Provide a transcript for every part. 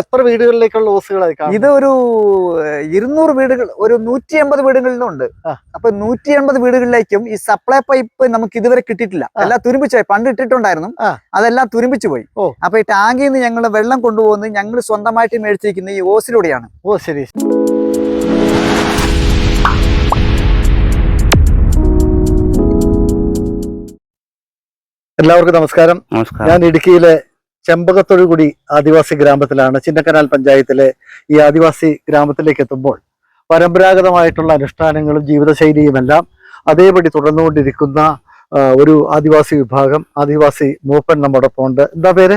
എത്ര വീടുകളിലേക്കുള്ള ഓസുകളായി? ഇത് ഒരു ഇരുന്നൂറ് വീടുകൾ ഒരു നൂറ്റി എൺപത് വീടുകളിലും ഉണ്ട്. അപ്പൊ നൂറ്റി എൺപത് വീടുകളിലേക്കും ഈ സപ്ലൈ പൈപ്പ് നമുക്ക് ഇതുവരെ കിട്ടിയിട്ടില്ല. എല്ലാം തുരുമ്പിച്ചു പോയി. പണ്ട് ഇട്ടിട്ടുണ്ടായിരുന്നു. അതെല്ലാം തുരുമ്പിച്ചു പോയി. ഓ. അപ്പൊ ഈ ടാങ്കിൽ നിന്ന് ഞങ്ങൾ വെള്ളം കൊണ്ടുപോകുന്നത് ഞങ്ങൾ സ്വന്തമായിട്ട് മേടിച്ചിരിക്കുന്ന ഈ ഓസിലൂടെയാണ്. ഓ ശരി. എല്ലാവർക്കും നമസ്കാരം. നമസ്കാരം. ഞാൻ ഇടുക്കിയിലെ ചെമ്പകത്തൊഴുകുടി ആദിവാസി ഗ്രാമത്തിലാണ് ചിന്നക്കനാൽ പഞ്ചായത്തിലെ ഈ ആദിവാസി ഗ്രാമത്തിലേക്ക് എത്തുമ്പോൾ പരമ്പരാഗതമായിട്ടുള്ള അനുഷ്ഠാനങ്ങളും ജീവിതശൈലിയുമെല്ലാം അതേപടി തുടർന്നുകൊണ്ടിരിക്കുന്ന ഒരു ആദിവാസി വിഭാഗം ആദിവാസി മൂപ്പൻ നമ്മോടൊപ്പം ഉണ്ട്. എന്താ പേര്?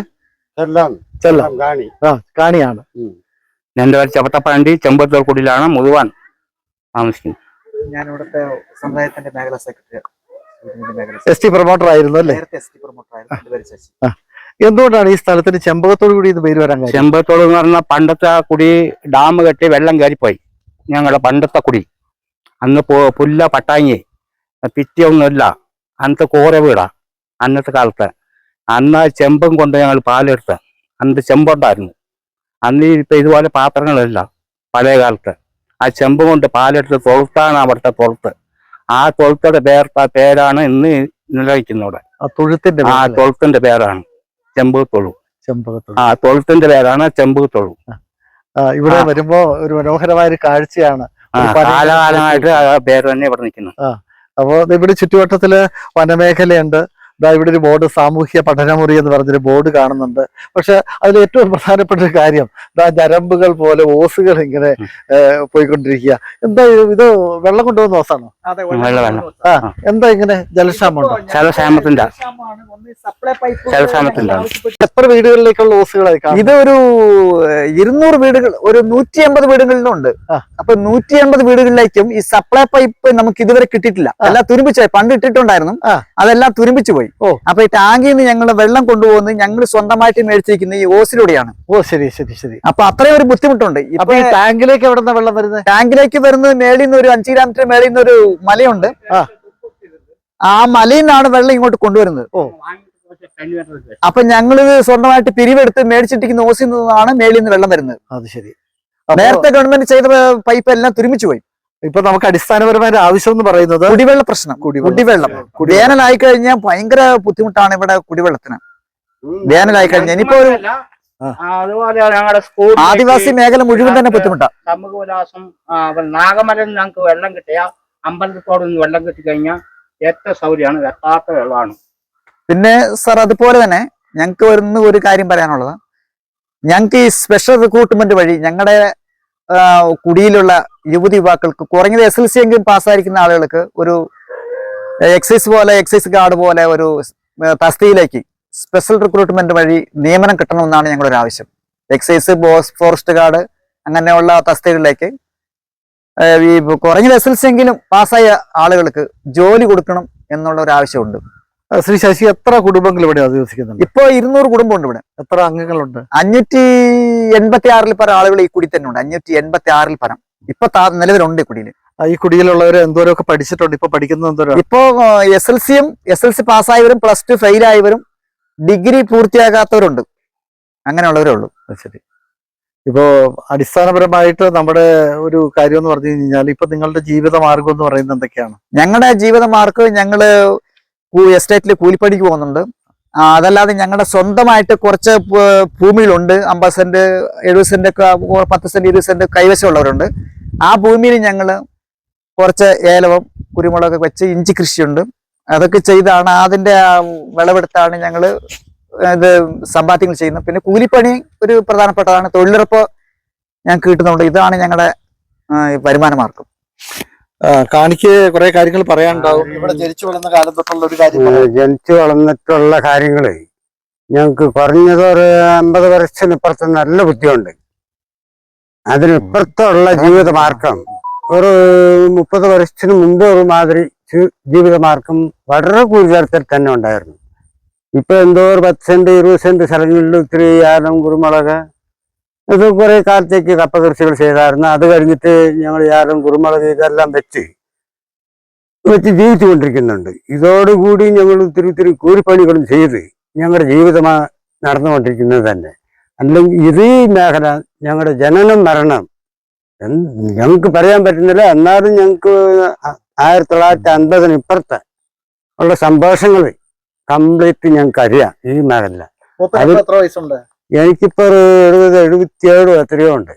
എല്ലാം ചെല്ലാം കാണി. ആ കാണിയാണ്. എന്റെ പേര് ചവട്ടപ്പാണ്ടി ചെമ്പത്തോർക്കുടിയിലാണ് മുഴുവൻ താമസിക്കുന്നത്. ഞാൻ ഇവിടുത്തെ സമുദായത്തിന്റെ മേഖലാ സെക്രട്ടറി എസ് ടി പ്രൊമോട്ടർ ആയിരുന്നു അല്ലേ എന്തുകൊണ്ടാണ് ഈ സ്ഥലത്തിന് ചെമ്പകത്തോട് കൂടി എന്ന് പേര് വരാൻ കാര്യം? ചെമ്പത്തോട് എന്ന് പറഞ്ഞാൽ പണ്ടത്തെ ആ കുടി ഡാം കെട്ടി വെള്ളം കയറിപ്പോയി. ഞങ്ങളുടെ പണ്ടത്തെ കുടി. അന്ന് പുല്ല പട്ടാങ്ങി പിറ്റിയൊന്നുമില്ല അന്നത്തെ കോര വീടാ. അന്നത്തെ കാലത്ത്. അന്ന് ചെമ്പം കൊണ്ട് ഞങ്ങൾ പാലെടുത്ത് അന്ന് ചെമ്പുണ്ടായിരുന്നു. അന്ന് ഇപ്പൊ ഇതുപോലെ പാത്രങ്ങളില്ല. പഴയ കാലത്ത്. ആ ചെമ്പ് കൊണ്ട് പാലെടുത്ത് തൊഴുത്താണ് അവിടുത്തെ തൊഴുത്ത്. ആ തൊഴുത്തയുടെ പേർ പേരാണ് ഇന്ന് നിലനിൽക്കുന്നവിടെ. ആ തൊഴുത്തിന്റെ ആ? തൊഴുത്തിന്റെ പേരാണ്. ചെമ്പ് തൊഴു ചെമ്പകത്തൊഴു ആ തൊഴുത്തിന്റെ പേരാണ് ചെമ്പ് തൊഴു ഇവിടെ. വരുമ്പോ ഒരു മനോഹരമായ ഒരു കാഴ്ചയാണ് കാലകാലമായിട്ട് പേര് തന്നെ ഇവിടെ നിൽക്കുന്നു. അപ്പോ ഇവിടെ ചുറ്റുവട്ടത്തിൽ വനമേഖലയുണ്ട്. ദാ ഇവിടെ ഒരു ബോർഡ് സാമൂഹ്യ പഠനമുറി എന്ന് പറഞ്ഞൊരു ബോർഡ് കാണുന്നുണ്ട്. പക്ഷെ അതിൽ ഏറ്റവും പ്രധാനപ്പെട്ട ഒരു കാര്യം ഇതാ ഞരമ്പുകൾ പോലെ ഓസുകൾ ഇങ്ങനെ. പോയിക്കൊണ്ടിരിക്കുക. എന്താ ഇത്? ഇത് വെള്ളം കൊണ്ടുപോകുന്ന ഓസാണോ? ആ എന്താ ഇങ്ങനെ ജലക്ഷാമുണ്ടോ ജലക്ഷാമത്തിന്റെ എത്ര വീടുകളിലേക്കുള്ള ഓസുകളായി? ഇത് ഒരു ഇരുന്നൂറ് വീടുകൾ ഒരു നൂറ്റി എൺപത് വീടുകളിലും ഉണ്ട് അപ്പൊ നൂറ്റി എൺപത് വീടുകളിലേക്കും ഈ സപ്ലൈ പൈപ്പ് നമുക്ക് ഇതുവരെ കിട്ടിയിട്ടില്ല. എല്ലാം തുരുമ്പിച്ചു പോയി പണ്ട് ഇട്ടിട്ടുണ്ടായിരുന്നു. അതെല്ലാം തുരുമ്പിച്ചു പോയി. ഓ. അപ്പൊ ഈ ടാങ്കിൽ നിന്ന് ഞങ്ങൾ വെള്ളം കൊണ്ടുപോകുന്നത് ഞങ്ങൾ സ്വന്തമായിട്ട് മേടിച്ചിരിക്കുന്ന ഈ ഓസിലൂടെയാണ് ഓ ശരി ശരി ശരി. അപ്പൊ അത്രയും ഒരു ബുദ്ധിമുട്ടുണ്ട്. അപ്പൊ ഈ ടാങ്കിലേക്ക് എവിടെ വെള്ളം വരുന്നത്? ടാങ്കിലേക്ക് വരുന്നത് മേളിൽ നിന്ന് ഒരു അഞ്ച് കിലോമീറ്റർ മേളിൽ നിന്ന് ഒരു മലയുണ്ട്. ആ. മലയിൽ നിന്നാണ് വെള്ളം ഇങ്ങോട്ട് കൊണ്ടുവരുന്നത്. ഓ. അപ്പൊ ഞങ്ങളിത് സ്വന്തമായിട്ട് പിരിവെടുത്ത് മേടിച്ചിട്ടിരിക്കുന്ന ഓസിൽ നിന്നാണ് മേളിൽ നിന്ന് വെള്ളം വരുന്നത്. അത് ശരി. നേരത്തെ ഗവൺമെന്റ് ചെയ്ത പൈപ്പ് എല്ലാം തുരുമിച്ചു പോയി. ഇപ്പൊ നമുക്ക് അടിസ്ഥാനപരമായ ആവശ്യം എന്ന് പറയുന്നത് കുടിവെള്ള പ്രശ്നം. കുടിവെള്ളം. വേനലായി കഴിഞ്ഞാൽ ഭയങ്കര ബുദ്ധിമുട്ടാണ് ഇവിടെ കുടിവെള്ളത്തിന്. വേനലായി കഴിഞ്ഞാൽ ഇനിയിപ്പോ ഒരു ആദിവാസി മേഖല മുഴുവൻ തന്നെ ബുദ്ധിമുട്ടാ. സമൂഹവിലാസം നാഗമലയിൽ ഞങ്ങൾക്ക് വെള്ളം കിട്ടിയ അമ്പലത്തോട് നിന്ന് വെള്ളം കിട്ടിക്കഴിഞ്ഞാൽ ഏറ്റവും സൗകര്യമാണ് വെട്ടാത്ത വെള്ളമാണ്. പിന്നെ സാർ അതുപോലെ തന്നെ ഞങ്ങൾക്ക് വരുന്ന ഒരു കാര്യം പറയാനുള്ളത്. ഞങ്ങൾക്ക് ഈ സ്പെഷ്യൽ റിക്രൂട്ട്മെന്റ് വഴി ഞങ്ങളുടെ കുടിയിലുള്ള യുവതി യുവാക്കൾക്ക് കുറഞ്ഞത് എസ് എൽ സി എങ്കിലും പാസ്സായിരിക്കുന്ന ആളുകൾക്ക് ഒരു എക്സൈസ് പോലെ എക്സൈസ് ഗാർഡ് പോലെ ഒരു തസ്തിയിലേക്ക് സ്പെഷ്യൽ റിക്രൂട്ട്മെന്റ് വഴി നിയമനം കിട്ടണമെന്നാണ് ഞങ്ങളുടെ ഒരു ആവശ്യം. എക്സൈസ് ബോസ് ഫോറസ്റ്റ് ഗാർഡ് അങ്ങനെയുള്ള തസ്തികളിലേക്ക് ഈ കുറഞ്ഞ എസ് എൽ സി എങ്കിലും പാസ്സായ ആളുകൾക്ക് ജോലി കൊടുക്കണം എന്നുള്ള ഒരു ആവശ്യമുണ്ട്. ശ്രീ ശശി എത്ര കുടുംബങ്ങൾ ഇവിടെ അധിവസിക്കുന്നുണ്ട്? ഇപ്പൊ ഇരുന്നൂറ് കുടുംബമുണ്ട് ഇവിടെ. എത്ര അംഗങ്ങളുണ്ട്? അഞ്ഞൂറ്റി എൺപത്തി ആറിൽ പരം ആളുകൾ ഈ കുടി തന്നെ ഉണ്ട്. അഞ്ഞൂറ്റി എൺപത്തി ആറിൽ പരം. ഇപ്പൊ നിലവിലുണ്ട് ഈ കുടിയിൽ ഈ കുടിയിലുള്ളവർ എന്തോരൊക്കെ പഠിച്ചിട്ടുണ്ട് ഇപ്പൊ പഠിക്കുന്നത് എന്തോരം? ഇപ്പോ എസ് എൽ സിയും എസ് എൽ സി പാസ്സായവരും പ്ലസ് ടു ഫെയിൽ ആയവരും ഡിഗ്രി പൂർത്തിയാകാത്തവരുണ്ട്. അങ്ങനെയുള്ളവരേ ഉള്ളൂ. ശരി. ഇപ്പോ അടിസ്ഥാനപരമായിട്ട് നമ്മുടെ ഒരു കാര്യം എന്ന് പറഞ്ഞു കഴിഞ്ഞാൽ ഇപ്പൊ നിങ്ങളുടെ ജീവിത മാർഗം എന്ന് പറയുന്നത് എന്തൊക്കെയാണ്? ഞങ്ങളുടെ ജീവിത മാർഗം ഞങ്ങൾ എസ്റ്റേറ്റിൽ കൂലിപ്പണിക്ക് പോകുന്നുണ്ട്. അതല്ലാതെ ഞങ്ങളുടെ സ്വന്തമായിട്ട് കുറച്ച് ഭൂമിയിലുണ്ട്. അമ്പത് സെന്റ് എഴുപത് സെന്റ് ഒക്കെ പത്ത് സെന്റ് ഇരുപത് സെന്റ് കൈവശമുള്ളവരുണ്ട്. ആ ഭൂമിയിൽ ഞങ്ങൾ കുറച്ച് ഏലവും കുരുമുളകൊക്കെ വെച്ച് ഇഞ്ചി കൃഷിയുണ്ട്. അതൊക്കെ ചെയ്താണ് അതിന്റെ ആ വിളവെടുത്താണ് ഞങ്ങൾ ഇത് സമ്പാദ്യങ്ങൾ ചെയ്യുന്നത്. പിന്നെ കൂലിപ്പണി ഒരു പ്രധാനപ്പെട്ടതാണ്. തൊഴിലുറപ്പ് ഞങ്ങൾക്ക് കിട്ടുന്നുണ്ട്. ഇതാണ് ഞങ്ങളുടെ വരുമാന മാർഗം. കാണിക്ക് കുറെ കാര്യങ്ങൾ പറയാനുണ്ടാവും. ഇവിടെ ജനിച്ചു വളർന്ന കാലം തൊട്ടുള്ള ഒരു കാര്യം. ജനിച്ചു വളർന്നിട്ടുള്ള കാര്യങ്ങൾ ഞങ്ങൾക്ക് കുറഞ്ഞത് ഒരു അമ്പത് വർഷത്തിനപ്പുറത്ത് നല്ല ബുദ്ധിയുണ്ട്. അതിനിപ്പുറത്തുള്ള ജീവിത മാർഗം ഒരു മുപ്പത് വർഷത്തിന് മുമ്പ് ഒരു മാതിരി ജീവിത മാർഗം വളരെ കൂടുതൽ തന്നെ ഉണ്ടായിരുന്നു. ഇപ്പൊ എന്തോ ഒരു പത്ത് സെന്റ് ഇരുപത് സെന്റ് സ്ഥലങ്ങളിൽ ഇത്തിരി ഏലം കുരുമുളക് ഇത് കുറെ കാലത്തേക്ക് കപ്പ കൃഷികൾ ചെയ്തായിരുന്നു. അത് കഴിഞ്ഞിട്ട് ഞങ്ങൾ ഏലം കുരുമുളക് ഇതെല്ലാം വെച്ച് വെച്ച് ജീവിച്ചു കൊണ്ടിരിക്കുന്നുണ്ട് ഇതോടുകൂടി ഞങ്ങൾ ഒത്തിരി ഒത്തിരി കൂലിപ്പണികളും ചെയ്ത് ഞങ്ങളുടെ ജീവിതമാണ് നടന്നുകൊണ്ടിരിക്കുന്നത് തന്നെ. അല്ലെങ്കിൽ ഇതേ മേഖല ഞങ്ങളുടെ ജനനം മരണം. ഞങ്ങൾക്ക് പറയാൻ പറ്റുന്നില്ല. എന്നാലും ഞങ്ങൾക്ക് ആയിരത്തി തൊള്ളായിരത്തി അൻപതിന് ഇപ്പുറത്തെ ഉള്ള സംഭാഷണങ്ങൾ കംപ്ലീറ്റ് ഞങ്ങൾക്ക് അറിയാം ഈ മേഖല എനിക്കിപ്പോ ഒരു എഴുപത് എഴുപത്തിയേഴോ എത്രയോ ഉണ്ട്.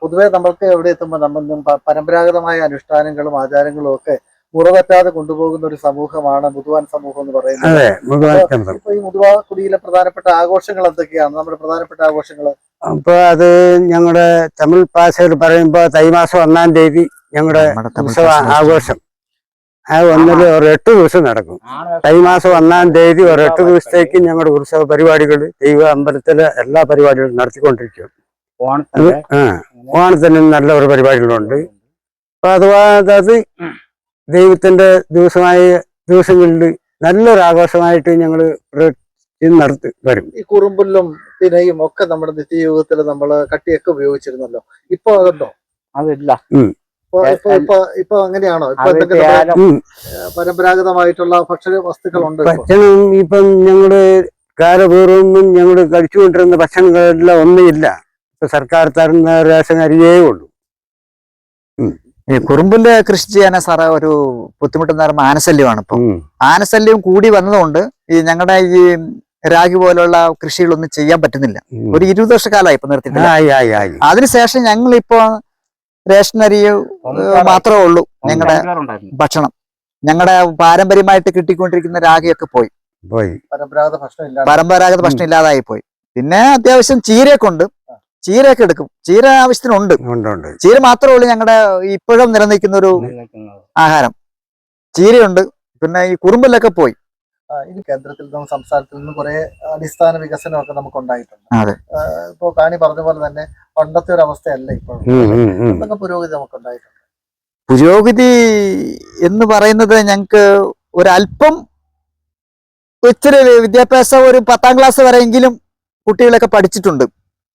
പൊതുവെ നമ്മൾക്ക് എവിടെ എത്തുമ്പോൾ നമ്മൾ പരമ്പരാഗതമായ അനുഷ്ഠാനങ്ങളും ആചാരങ്ങളും ഒക്കെ മുറപറ്റാതെ കൊണ്ടുപോകുന്ന ഒരു സമൂഹമാണ് മുതുവാൻ സമൂഹം എന്ന് പറയുന്നത്. ഇപ്പൊ ഈ മുതുവാ കുടിയിലെ പ്രധാനപ്പെട്ട ആഘോഷങ്ങൾ എന്തൊക്കെയാണ്? നമ്മുടെ പ്രധാനപ്പെട്ട ആഘോഷങ്ങൾ? അപ്പൊ അത് ഞങ്ങളുടെ തമിഴ് ഭാഷയിൽ പറയുമ്പോ തൈമാസം ഒന്നാം തീയതി ഞങ്ങളുടെ ഉത്സവ ആഘോഷം. അത് ഒന്നിൽ ഒരു എട്ട് ദിവസം നടക്കും. തൈമാസം ഒന്നാം തീയതി ഒരു എട്ട് ദിവസത്തേക്ക് ഞങ്ങളുടെ ഉത്സവ പരിപാടികൾ ദൈവ അമ്പലത്തിലെ എല്ലാ പരിപാടികളും നടത്തിക്കൊണ്ടിരിക്കും. ഓണത്തിന് ആ ഓണത്തിന് നല്ല ഒരു പരിപാടികളുണ്ട്. അപ്പൊ അഥവാ അത് ദൈവത്തിന്റെ ദിവസമായ ദിവസങ്ങളിൽ നല്ലൊരു ആഘോഷമായിട്ട് ഞങ്ങൾ നടത്തി വരും. ഈ കുറുമ്പുല്ലും തിനയും ഒക്കെ നമ്മുടെ നിത്യജീവിതത്തിൽ നമ്മൾ കട്ടിയൊക്കെ ഉപയോഗിച്ചിരുന്നല്ലോ. ഇപ്പൊ അതുണ്ടോ? അതില്ല. ഇപ്പൊ അങ്ങനെയാണോ. പരമ്പരാഗതമായിട്ടുള്ള ഭക്ഷണ വസ്തുക്കളുണ്ട് ഇപ്പൊ? ഭക്ഷണം ഇപ്പം ഞങ്ങൾ കാലപൂർവം ഞങ്ങൾ കഴിച്ചുകൊണ്ടിരുന്ന ഭക്ഷണങ്ങളെല്ലാം ഒന്നുമില്ല. ഇപ്പൊ സർക്കാർ തരുന്ന റേഷൻ അരിയേ ഉള്ളൂ. ഈ കുറുമ്പിൽ കൃഷി ചെയ്യാനാ സാറേ ഒരു ബുദ്ധിമുട്ടെന്ന് പറയുമ്പോൾ ആനശല്യമാണ് ഇപ്പൊ. ആനശല്യം കൂടി വന്നതുകൊണ്ട് ഈ ഞങ്ങളുടെ ഈ രാഗി പോലുള്ള കൃഷികളൊന്നും ചെയ്യാൻ പറ്റുന്നില്ല. ഒരു ഇരുപത് വർഷക്കാലമായി ഇപ്പൊ നിർത്തി ആയി ആയി ആയി. അതിനുശേഷം ഞങ്ങൾ ഇപ്പോ റേഷൻ അരി മാത്രമേ ഉള്ളൂ ഞങ്ങളുടെ ഭക്ഷണം. ഞങ്ങളുടെ പാരമ്പര്യമായിട്ട് കിട്ടിക്കൊണ്ടിരിക്കുന്ന രാഗിയൊക്കെ പോയി. പോയി. പരമ്പരാഗത ഭക്ഷണം ഇല്ലാതെ പരമ്പരാഗത ഭക്ഷണം ഇല്ലാതായി പോയി. പിന്നെ അത്യാവശ്യം ചീരയൊക്കെ ഉണ്ട്. ചീരയൊക്കെ എടുക്കും. ചീര ആവശ്യത്തിനുണ്ട്. ഉണ്ട് ഉണ്ട്. ചീര മാത്രമേ ഉള്ളൂ ഞങ്ങളുടെ ഇപ്പോഴും നിലനിൽക്കുന്ന ഒരു ആഹാരം. ചീരയുണ്ട്. പിന്നെ ഈ കുറുമ്പിലൊക്കെ പോയി. ഇനി കേന്ദ്രത്തിൽ നിന്നും സംസ്ഥാനത്തിൽ നിന്നും കുറെ അടിസ്ഥാന വികസനമൊക്കെ നമുക്ക് ഉണ്ടായിട്ടുണ്ട് ഇപ്പൊ കാണി പറഞ്ഞ പോലെ തന്നെ പണ്ടത്തെ ഒരു അവസ്ഥയല്ല ഇപ്പോൾ. എന്തൊക്കെ പുരോഗതി നമുക്ക് ഉണ്ടായിട്ടുണ്ട് പുരോഗതി എന്ന് പറയുന്നത് ഞങ്ങൾക്ക് ഒരല്പം ഇച്ചിരി വിദ്യാഭ്യാസം ഒരു പത്താം ക്ലാസ് വരെയെങ്കിലും കുട്ടികളൊക്കെ പഠിച്ചിട്ടുണ്ട്.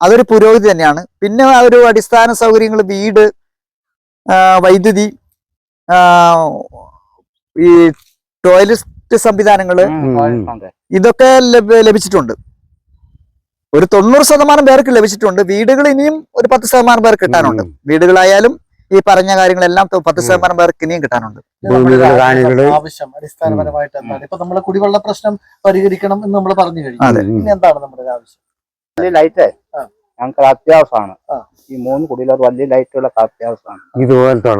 അതൊരു പുരോഗതി തന്നെയാണ്. പിന്നെ ആ ഒരു അടിസ്ഥാന സൗകര്യങ്ങൾ വീട് വൈദ്യുതി ഈ ടോയ്ലറ്റ് സംവിധാനങ്ങൾ ഇതൊക്കെ ലഭിച്ചിട്ടുണ്ട്. ഒരു തൊണ്ണൂറ് ശതമാനം പേർക്ക് ലഭിച്ചിട്ടുണ്ട്. വീടുകൾ ഇനിയും ഒരു പത്ത് ശതമാനം പേർക്ക് കിട്ടാനുണ്ട്. വീടുകളായാലും ഈ പറഞ്ഞ കാര്യങ്ങളെല്ലാം പത്ത്. ശതമാനം പേർക്ക് ഇനിയും കിട്ടാനുണ്ട്. നമ്മുടെ. ആവശ്യം അടിസ്ഥാനപരമായിട്ട് എന്താണ്? ഇപ്പൊ നമ്മളെ കുടിവെള്ള പ്രശ്നം പരിഹരിക്കണം എന്ന് നമ്മൾ പറഞ്ഞു കഴിഞ്ഞു. ഇനി എന്താണ് നമ്മുടെ ആവശ്യം? വലിയ ലൈറ്റ്. ഞങ്ങൾക്ക് അത്യാവശ്യമാണ്. ഈ മൂന്ന് കുടിയിലൊരു വലിയ ലൈറ്റുകളൊക്കെ അത്യാവശ്യമാണ്. ഇതുപോലത്തെ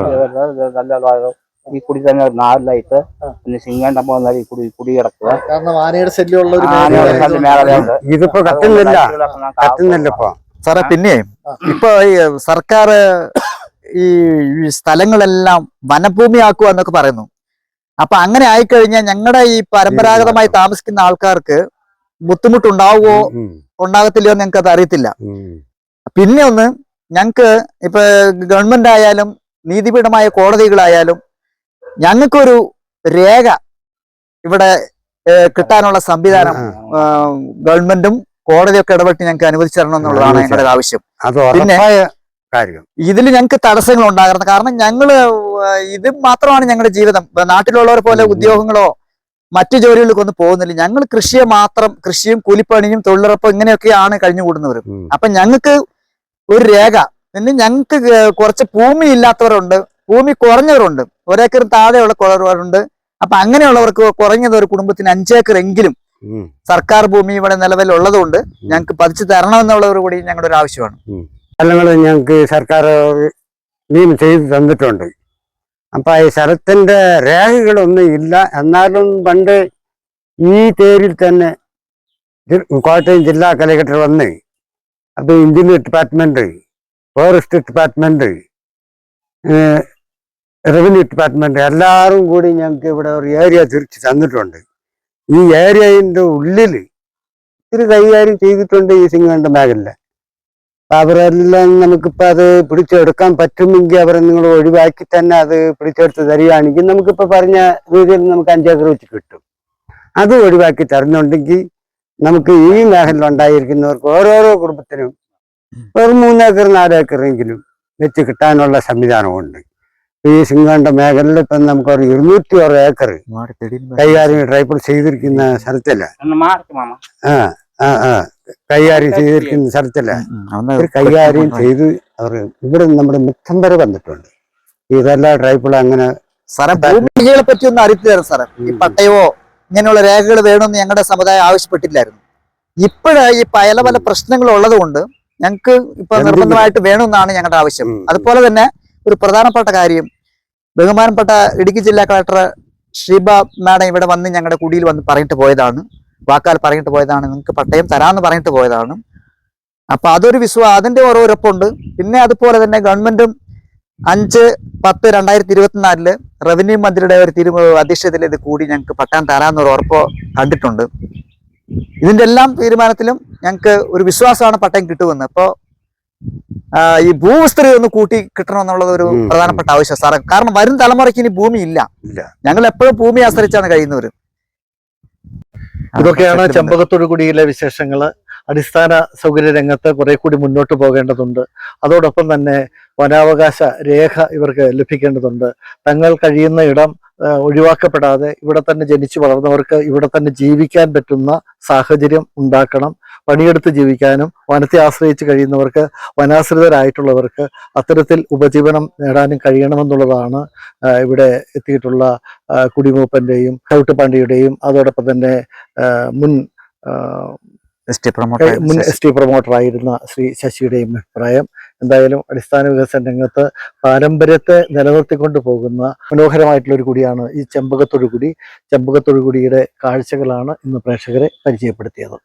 നല്ല. ഈ കുടി തന്നെ നാല് ലൈറ്റ് പിന്നെ സിംഗണ്ടം പോകുന്ന ഈ കുടി കുടി കിടക്കുക. കാരണം ആനയുടെ ശല്യമുള്ള ഇതിപ്പോ കത്തുന്നില്ല. കത്തുന്നില്ലപ്പോ സാറേ പിന്നെ. ഇപ്പൊ ഈ സർക്കാർ ഈ ഈ സ്ഥലങ്ങളെല്ലാം വനഭൂമിയാക്കുക എന്നൊക്കെ പറയുന്നു. അപ്പൊ അങ്ങനെ ആയിക്കഴിഞ്ഞാൽ ഞങ്ങളുടെ ഈ പരമ്പരാഗതമായി താമസിക്കുന്ന ആൾക്കാർക്ക് ബുദ്ധിമുട്ടുണ്ടാവുമോ ഉണ്ടാകത്തില്ലയോ എന്ന് ഞങ്ങൾക്ക് അത് അറിയത്തില്ല പിന്നെ ഒന്ന് ഞങ്ങൾക്ക് ഇപ്പൊ ഗവൺമെന്റ് ആയാലും നീതിപീഠമായ കോടതികളായാലും ഞങ്ങൾക്കൊരു രേഖ ഇവിടെ കിട്ടാനുള്ള സംവിധാനം ഗവൺമെന്റും കോടതിയൊക്കെ ഇടപെട്ട് ഞങ്ങൾക്ക് അനുവദിച്ചു തരണം എന്നുള്ളതാണ് ഞങ്ങളുടെ ആവശ്യം. പിന്നെ- ഇതിൽ ഞങ്ങൾക്ക് തടസ്സങ്ങൾ ഉണ്ടാകുന്നത് കാരണം ഞങ്ങൾ ഇത് മാത്രമാണ് ഞങ്ങളുടെ ജീവിതം. നാട്ടിലുള്ളവരെ പോലെ ഉദ്യോഗങ്ങളോ മറ്റു ജോലികൾക്കൊന്നും പോകുന്നില്ല. ഞങ്ങൾ കൃഷിയെ മാത്രം കൃഷിയും കൂലിപ്പണിയും തൊഴിലുറപ്പും ഇങ്ങനെയൊക്കെയാണ് കഴിഞ്ഞുകൂടുന്നവർ. കൂടുന്നവർ അപ്പൊ ഞങ്ങൾക്ക് ഒരു രേഖ. പിന്നെ ഞങ്ങൾക്ക് കുറച്ച് ഭൂമി ഇല്ലാത്തവരുണ്ട് ഭൂമി കുറഞ്ഞവരുണ്ട്. ഒരേക്കർ താഴെയുള്ള കുറവുണ്ട് അപ്പൊ അങ്ങനെയുള്ളവർക്ക് കുറഞ്ഞത് ഒരു കുടുംബത്തിന് അഞ്ചേക്കർ എങ്കിലും സർക്കാർ ഭൂമി ഇവിടെ നിലവിലുള്ളതുകൊണ്ട് ഞങ്ങൾക്ക് പതിച്ചു തരണമെന്നുള്ളവർ കൂടി ഞങ്ങളുടെ ഒരു ആവശ്യമാണ്. സ്ഥലങ്ങൾ ഞങ്ങൾക്ക് സർക്കാർ നിയമം ചെയ്ത് തന്നിട്ടുണ്ട്. അപ്പൊ ഈ സ്ഥലത്തിന്റെ രേഖകളൊന്നും ഇല്ല. എന്നാലും പണ്ട് ഈ പേരിൽ തന്നെ കോട്ടയം ജില്ലാ കലക്ടർ വന്ന് അപ്പൊ engineer department forest department revenue department എല്ലാവരും കൂടി ഞങ്ങൾക്ക് ഇവിടെ ഒരു ഏരിയ തിരിച്ച് തന്നിട്ടുണ്ട്. ഈ ഏരിയയുടെ ഉള്ളിൽ ഇത്തിരി കൈകാര്യം ചെയ്തിട്ടുണ്ട് ഈ സിംഗണ്ട മേഖല. അവരെല്ലാം നമുക്കിപ്പോ അത് പിടിച്ചെടുക്കാൻ പറ്റുമെങ്കിൽ അവരെ നിങ്ങൾ ഒഴിവാക്കി തന്നെ അത് പിടിച്ചെടുത്ത് തരികയാണെങ്കിൽ നമുക്കിപ്പോ പറഞ്ഞ രീതിയിൽ നമുക്ക് അഞ്ചേക്കർ വെച്ച് കിട്ടും. അത് ഒഴിവാക്കി തരുന്നുണ്ടെങ്കിൽ നമുക്ക് ഈ മേഖലയിൽ ഉണ്ടായിരിക്കുന്നവർക്ക് ഓരോരോ കുടുംബത്തിനും ഒരു മൂന്നേക്കർ നാലേക്കറെങ്കിലും വെച്ച് കിട്ടാനുള്ള സംവിധാനമുണ്ട്. ഈ സിംഗാണ്ട മേഖലയിൽ ഇപ്പം നമുക്ക് ഒരു ഇരുന്നൂറ്റി ആറ് ഏക്കർ കൈകാര്യം ട്രൈപ്പിൾ ചെയ്തിരിക്കുന്ന സ്ഥലത്തില്ല. ആ ആ ആ. കൈകാര്യം ചെയ്തിരിക്കുന്ന സ്ഥലത്തില്ല. അവർ കൈകാര്യം ചെയ്ത് അവർ ഇവിടെ നമ്മുടെ മുഖം വരെ വന്നിട്ടുണ്ട്. ഇതെല്ലാം ട്രൈബിൾ അങ്ങനെ സാറേ ഭൂമികളെ പറ്റി ഒന്ന് അറിയിച്ചു തരാം സാറേ. ഈ പട്ടയമോ ഇങ്ങനെയുള്ള രേഖകൾ വേണമെന്ന് ഞങ്ങളുടെ സമുദായം ആവശ്യപ്പെട്ടില്ലായിരുന്നു. ഇപ്പോഴ് ഈ പല പല പ്രശ്നങ്ങൾ ഉള്ളത് കൊണ്ട് ഞങ്ങൾക്ക് ഇപ്പൊ നിർബന്ധമായിട്ട് വേണമെന്നാണ് ഞങ്ങളുടെ ആവശ്യം. അതുപോലെ തന്നെ ഒരു പ്രധാനപ്പെട്ട കാര്യം ബഹുമാനപ്പെട്ട ഇടുക്കി ജില്ലാ കളക്ടർ ഷീബ മാഡം ഇവിടെ വന്ന് ഞങ്ങളുടെ കുടിയിൽ വന്ന് പറഞ്ഞിട്ട് പോയതാണ്. വാക്കാൽ പറഞ്ഞിട്ട് പോയതാണ് നിങ്ങൾക്ക് പട്ടയം തരാമെന്ന് പറഞ്ഞിട്ട് പോയതാണ്. അപ്പൊ അതൊരു വിശ്വാ അതിന്റെ ഓരോ ഉറപ്പുണ്ട്. പിന്നെ അതുപോലെ തന്നെ ഗവൺമെന്റും അഞ്ച് പത്ത് രണ്ടായിരത്തി ഇരുപത്തിനാലിൽ റവന്യൂ മന്ത്രിയുടെ ഒരു തിരു അധ്യക്ഷതയിൽ ഇത് കൂടി ഞങ്ങൾക്ക് പട്ടയം തരാമെന്നൊരു ഉറപ്പ് കണ്ടിട്ടുണ്ട്. ഇതിന്റെ എല്ലാം തീരുമാനത്തിലും ഞങ്ങൾക്ക് ഒരു വിശ്വാസമാണ് പട്ടയം കിട്ടുമെന്ന്. അപ്പോൾ ഈ ഭൂവിസ്തൃതി ഒന്ന് കൂട്ടി കിട്ടണമെന്നുള്ളത് ഒരു പ്രധാനപ്പെട്ട ആവശ്യം. സാറേ കാരണം വരും തലമുറയ്ക്ക് ഇനി ഭൂമി ഇല്ല. ഞങ്ങൾ എപ്പോഴും ഭൂമി ആശ്രയിച്ചാണ് കഴിയുന്നവർ ഇതൊക്കെയാണ് ചെമ്പകത്തൊടുകുടിയിലെ വിശേഷങ്ങൾ അടിസ്ഥാന സൗകര്യ രംഗത്ത് കുറെ കൂടി മുന്നോട്ട് പോകേണ്ടതുണ്ട്. അതോടൊപ്പം തന്നെ വനാവകാശ രേഖ ഇവർക്ക് ലഭിക്കേണ്ടതുണ്ട്. തങ്ങൾ കഴിയുന്ന ഇടം ഒഴിവാക്കപ്പെടാതെ ഇവിടെ തന്നെ ജനിച്ചു വളർന്നവർക്ക് ഇവിടെ തന്നെ ജീവിക്കാൻ പറ്റുന്ന സാഹചര്യം ഉണ്ടാക്കണം പണിയെടുത്ത് ജീവിക്കാനും വനത്തെ ആശ്രയിച്ച് കഴിയുന്നവർക്ക് വനാശ്രിതരായിട്ടുള്ളവർക്ക് അത്തരത്തിൽ ഉപജീവനം നേടാനും കഴിയണമെന്നുള്ളതാണ് ഇവിടെ എത്തിയിട്ടുള്ള കുടിമൂപ്പന്റെയും കൗട്ട് ചവിട്ടുപാണ്ടിയുടെയും അതോടൊപ്പം തന്നെ മുൻ മുൻ എസ് ടി പ്രൊമോട്ടറായിരുന്ന ശ്രീ ശശിയുടെയും അഭിപ്രായം. എന്തായാലും അടിസ്ഥാന വികസന രംഗത്ത് പാരമ്പര്യത്തെ നിലനിർത്തിക്കൊണ്ട് പോകുന്ന മനോഹരമായിട്ടുള്ള ഒരു കുടിയാണ് ഈ ചെമ്പകത്തൊഴുകുടി. ചെമ്പകത്തൊഴുകുടിയുടെ കാഴ്ചകളാണ് ഇന്ന് പ്രേക്ഷകരെ പരിചയപ്പെടുത്തിയത്.